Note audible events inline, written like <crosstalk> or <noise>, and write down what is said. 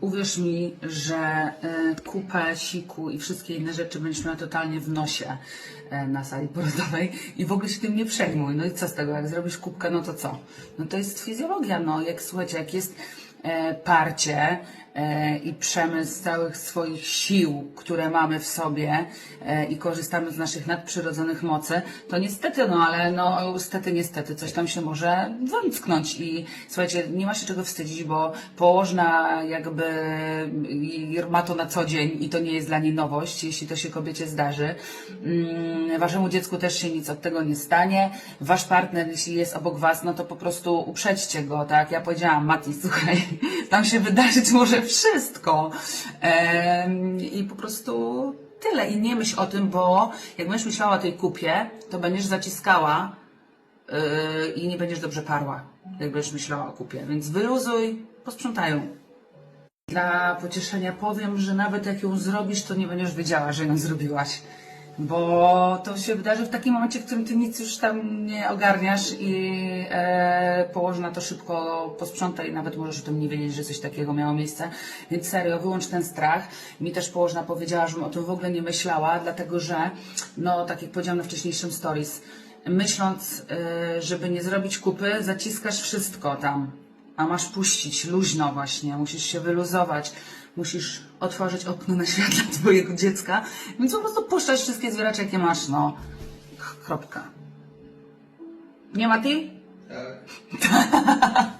uwierz mi, że y, kupę, siku i wszystkie inne rzeczy będziesz miała totalnie w nosie y, na sali porodowej i w ogóle się tym nie przejmuj. No i co z tego, jak zrobisz kubkę, no to co? No to jest fizjologia, no jak słuchajcie, jak jest e, parcie e, i przemysł całych swoich sił, które mamy w sobie e, i korzystamy z naszych nadprzyrodzonych mocy, to niestety, no ale no niestety, niestety, coś tam się może wymsknąć i słuchajcie, nie ma się czego wstydzić, bo położna jakby ma to na co dzień i to nie jest dla niej nowość, jeśli to się kobiecie zdarzy. Mm, Waszemu dziecku też się nic od tego nie stanie. Wasz partner, jeśli jest obok was, no to po prostu uprzedźcie go, tak? Ja powiedziałam, Mati, słuchaj, tam się wydarzyć może wszystko. I po prostu tyle. I nie myśl o tym, bo jak będziesz myślała o tej kupie, to będziesz zaciskała yy, i nie będziesz dobrze parła, jak będziesz myślała o kupie. Więc wyluzuj, posprzątają. Dla pocieszenia powiem, że nawet jak ją zrobisz, to nie będziesz wiedziała, że ją zrobiłaś. Bo to się wydarzy w takim momencie, w którym ty nic już tam nie ogarniasz i e, położna to szybko posprząta i nawet możesz o tym nie wiedzieć, że coś takiego miało miejsce. Więc serio, wyłącz ten strach. Mi też położna powiedziała, żebym o tym w ogóle nie myślała, dlatego że, no tak jak powiedziałam na wcześniejszym stories, myśląc, e, żeby nie zrobić kupy, zaciskasz wszystko tam a masz puścić luźno właśnie, musisz się wyluzować, musisz otworzyć okno na świat dla twojego dziecka, więc po prostu puszczasz wszystkie zwieracze, jakie masz, no. Kropka. Nie ma ty? Tak. <laughs>